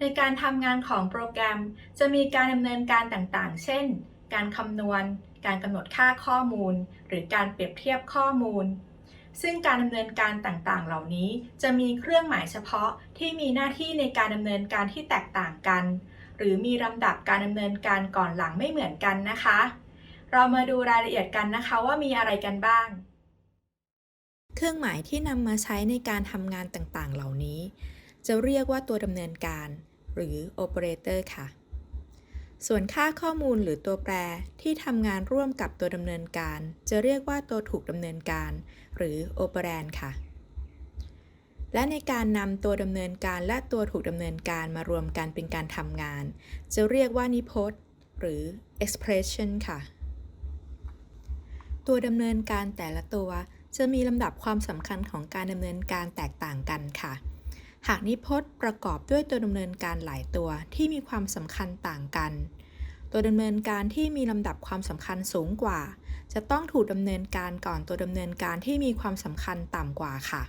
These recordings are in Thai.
ในการทำงานของโปรแกรมจะมีการดำเนินการต่างๆ เช่น การคำนวณ การกำหนดค่าข้อมูล หรือการเปรียบเทียบข้อมูล ซึ่งการดำเนินการต่างๆ เหล่านี้จะมีเครื่องหมายเฉพาะที่มีหน้าที่ในการดำเนินการที่แตกต่างกัน หรือมีลำดับการดำเนินการก่อนหลังไม่เหมือนกันนะคะ เรามาดูรายละเอียดกันนะคะว่ามีอะไรกันบ้าง เครื่องหมายที่นำมาใช้ในการทำงานต่างๆ เหล่านี้ จะเรียกว่าตัวดำเนินการ หรือ operator ค่ะ ส่วนค่าข้อมูลหรือตัวแปรที่ทำงานร่วมกับตัวดำเนินการ จะเรียกว่าตัวถูกดำเนินการ หรือ operand ค่ะ และในการนำตัวดำเนินการและตัวถูกดำเนินการมารวมกันเป็นการทำงาน จะเรียกว่านิพจน์ หรือ expression ค่ะ ตัวดำเนินการแต่ละตัวจะมีลำดับความสำคัญของการดำเนินการแตกต่างกันค่ะ หากนิพจน์ประกอบด้วยตัวดำเนินการหลายตัวที่มีความสำคัญต่างกัน ตัวดำเนินการที่มีลำดับความสำคัญสูงกว่า จะต้องถูกดำเนินการก่อนตัวดำเนินการที่มีความสำคัญต่ำกว่าค่ะ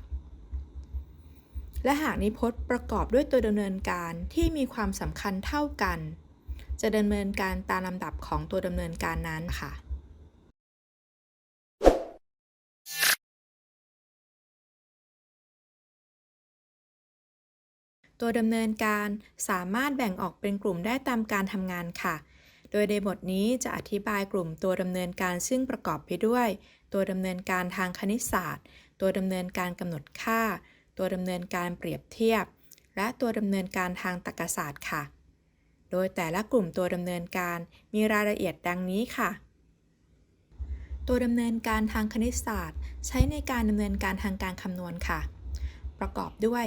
และหากนิพจน์ประกอบด้วยตัวดำเนินการที่มีความสำคัญเท่ากัน จะดำเนินการตามลำดับของตัวดำเนินการนั้นค่ะตัวดำเนินการสามารถแบ่งออกเป็นกลุ่มได้ตามการทำงานค่ะ โดยในบทนี้จะอธิบายกลุ่มตัวดำเนินการซึ่งประกอบไปด้วย ตัวดำเนินการทางคณิตศาสตร์ ตัวดำเนินการกำหนดค่า ตัวดำเนินการเปรียบเทียบ และตัวดำเนินการทางตรรกศาสตร์ค่ะ โดยแต่ละกลุ่มตัวดำเนินการมีรายละเอียดดังนี้ค่ะ ตัวดำเนินการทางคณิตศาสตร์ ใช้ในการดำเนินการทางการคำนวณค่ะ ประกอบด้วย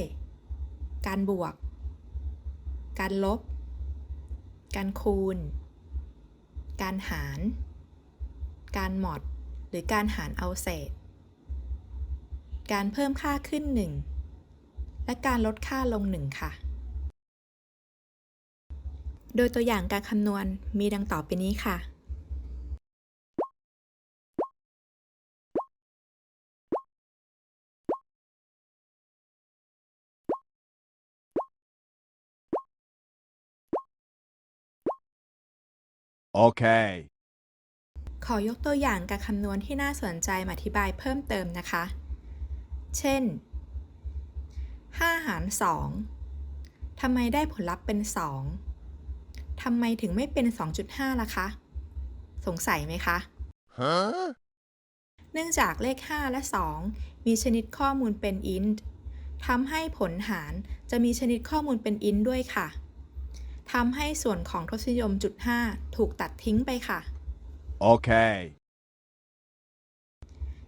การบวก การลบ การคูณ การหาร การหมด หรือการหารเอาเศษการเพิ่มค่าขึ้น 1 และการลดค่าลง 1 ค่ะ โดยตัวอย่างการคำนวณมีดังต่อไปนี้ค่ะ Okay. ขอยกตัวอย่างการคำนวณที่น่าสนใจมาอธิบายเพิ่มเติมนะคะ เช่น 5 หาร 2 ทำไมได้ผลลัพธ์เป็น 2 ทำไมถึงไม่เป็น 2.5 ล่ะคะ สงสัยไหมคะ Huh? เนื่องจากเลข 5 และ 2 มีชนิดข้อมูลเป็น int ทำให้ผลหารจะมีชนิดข้อมูลเป็น int ด้วยค่ะ ทำให้ส่วนของทศนิยมจุด 5 ถูกตัดทิ้งไปค่ะ Okay.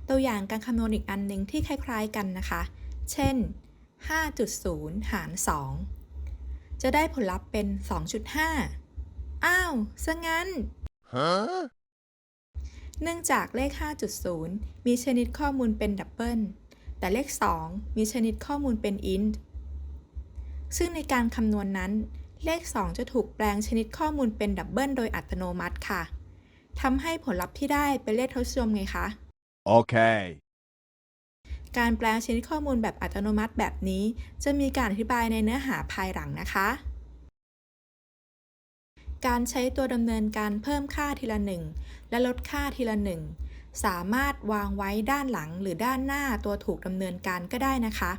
ตัวอย่างการคำนวณอีกอันหนึ่งที่คล้าย ๆ กันนะคะ เช่น 5.0 หาร 2 จะได้ผลลัพธ์เป็น 2.5 อ้าวซะงั้น Huh? เนื่องจากเลข 5.0 มีชนิดข้อมูลเป็นดับเบิล แต่เลข 2 มีชนิดข้อมูลเป็น int ซึ่งในการคำนวณนั้นเลข 2 จะถูกแปลงชนิดข้อมูลเป็นดับเบิลโดยอัตโนมัติค่ะ ทำให้ผลลัพธ์ที่ได้เป็นเลขทศนิยมไงคะ Okay. การแปลงชนิดข้อมูลแบบอัตโนมัติแบบนี้ จะมีการอธิบายในเนื้อหาภายหลังนะคะ การใช้ตัวดำเนินการเพิ่มค่าทีละหนึ่งและลดค่าทีละหนึ่งสามารถวางไว้ด้านหลังหรือด้านหน้าตัวถูกดำเนินการก็ได้นะคะ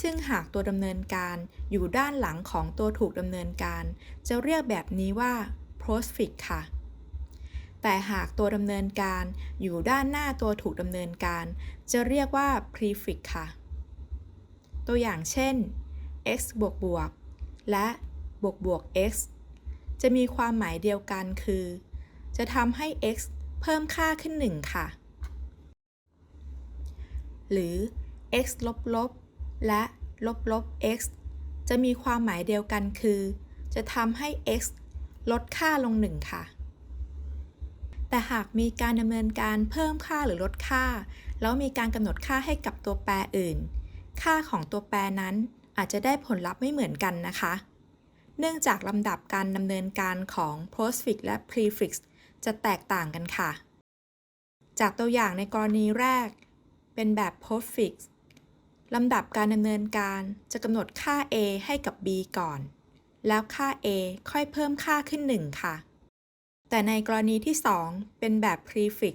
ซึ่งหากตัวดำเนินการอยู่ด้านหลังของตัวถูกดำเนินการ จะเรียกแบบนี้ว่า postfix ค่ะ แต่หากตัวดำเนินการอยู่ด้านหน้าตัวถูกดำเนินการ จะเรียกว่า prefix ค่ะ ตัวอย่างเช่น x บวกบวกและบวกบวก x จะมีความหมายเดียวกันคือ จะทำให้ x เพิ่มค่าขึ้น 1 ค่ะ หรือ x ลบลบและลบลบ x จะมีความหมายเดียวกันคือ จะทำให้ x ลดค่าลง 1 ค่ะ แต่หากมีการดำเนินการเพิ่มค่าหรือลดค่า แล้วมีการกำหนดค่าให้กับตัวแปรอื่น ค่าของตัวแปรนั้นอาจจะได้ผลลัพธ์ไม่เหมือนกันนะคะ เนื่องจากลำดับการดำเนินการของ postfix และ prefix จะแตกต่างกันค่ะ จากตัวอย่างในกรณีแรก เป็นแบบ postfix ลำดับการดำเนินการจะกำหนดค่า a ให้กับ b ก่อน แล้วค่า a ค่อยเพิ่มค่าขึ้น 1 ค่ะ แต่ในกรณีที่ 2 เป็นแบบ prefix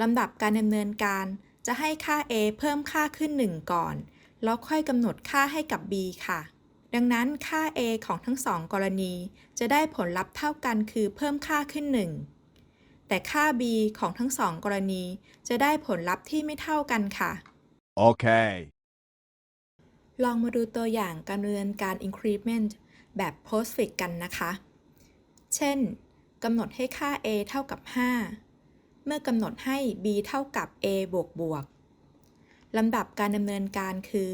ลำดับการดำเนินการจะให้ค่า a เพิ่มค่าขึ้น 1 ก่อน แล้วค่อยกำหนดค่าให้กับ b ค่ะ ดังนั้นค่า a ของทั้งสองกรณี จะได้ผลลัพธ์เท่ากันคือเพิ่มค่าขึ้น 1 แต่ค่า b ของทั้งสองกรณี จะได้ผลลัพธ์ที่ไม่เท่ากันค่ะ Okay. ลองมาดูตัวอย่างการดำเนินการ increment แบบ postfix กันนะคะ เช่น กำหนดให้ค่า a เท่ากับ 5 เมื่อกำหนดให้ b เท่ากับ a บวกบวกลำดับการดำเนินการคือ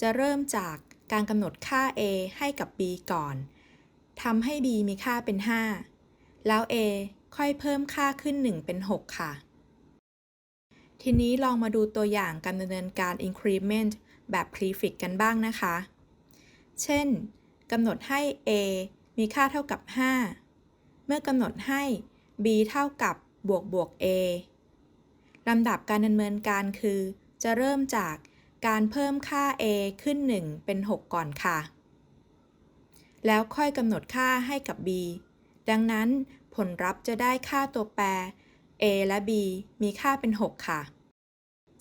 จะเริ่มจากการกำหนดค่า a ให้กับ b ก่อนทำให้ b มีค่าเป็น 5 แล้ว a ค่อยเพิ่มค่าขึ้น 1 เป็น 6 ค่ะ ทีนี้ลองมาดูตัวอย่างการดำเนินการ increment แบบ prefix กันบ้างนะคะ เช่นกำหนดให้ a มีค่าเท่ากับ 5 เมื่อกำหนดให้ b เท่ากับบวกบวก a ลำดับการดำเนินการคือ จะเริ่มจากการเพิ่มค่า a ขึ้น 1 เป็น 6 ก่อนค่ะ แล้วค่อยกำหนดค่าให้กับ b ดังนั้นผลลัพธ์จะได้ค่าตัวแปร a และ b มีค่าเป็น 6 ค่ะ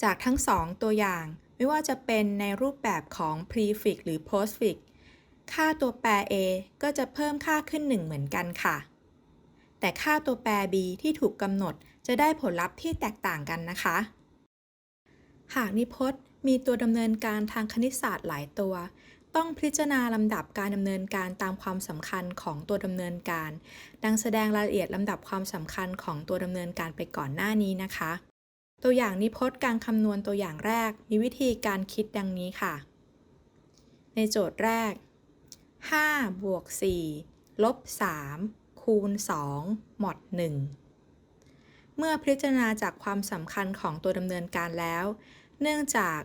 จากทั้งสองตัวอย่างไม่ว่าจะเป็นในรูปแบบของ prefix หรือ postfix ค่าตัวแปร a ก็จะเพิ่มค่าขึ้น 1 เหมือนกันค่ะ แต่ค่าตัวแปร b ที่ถูกกำหนดจะได้ผลลัพธ์ที่แตกต่างกันนะคะ หากนิพจน์มีตัวดำเนินการทางคณิตศาสตร์หลายตัว ต้องพิจารณาลำดับการดำเนินการตามความสำคัญของตัวดำเนินการ ดังแสดงรายละเอียดลำดับความสำคัญของตัวดำเนินการไปก่อนหน้านี้นะคะ ตัวอย่างนิพจน์การคำนวณตัวอย่างแรก มีวิธีการคิดดังนี้ค่ะ ในโจทย์แรก5บวก4ลบ3 คูณ 2 หมด 1 เมื่อพิจารณาจากความสำคัญของตัวดำเนินการแล้ว เนื่องจาก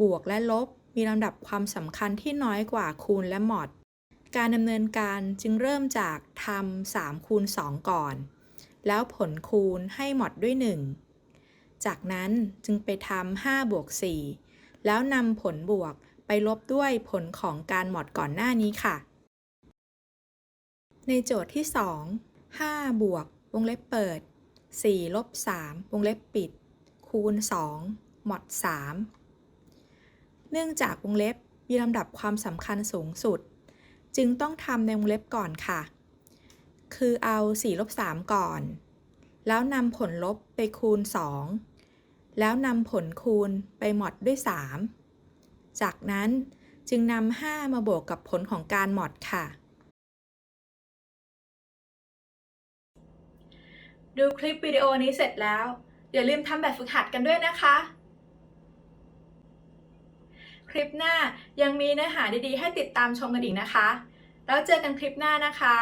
บวกและลบมีลำดับความสำคัญที่น้อยกว่าคูณและหมด การดำเนินการจึงเริ่มจากทำ3คูณ 2 ก่อน แล้วผลคูณให้หมดด้วย 1 จากนั้นจึงไปทำ5บวก 4 แล้วนำผลบวกไปลบด้วยผลของการหมดก่อนหน้านี้ค่ะ ในโจทย์ที่ 2 5 บวก วงเล็บเปิด 4 ลบ 3 วงเล็บปิด คูณ 2 หมด 3 เนื่องจากวงเล็บมีลำดับความสำคัญสูงสุด จึงต้องทำในวงเล็บก่อนค่ะ คือเอา 4 ลบ 3 ก่อน แล้วนำผลลบไปคูณ 2 แล้วนำผลคูณไปหมดด้วย 3 จากนั้นจึงนำ 5 มาบวกกับผลของการหมดค่ะ ดูคลิปวิดีโอนี้เสร็จแล้ว อย่าลืมทำแบบฝึกหัดกันด้วยนะคะ คลิปหน้ายังมีเนื้อหาดีๆ ให้ติดตามชมกันอีกนะคะ แล้วเจอกันคลิปหน้านะคะ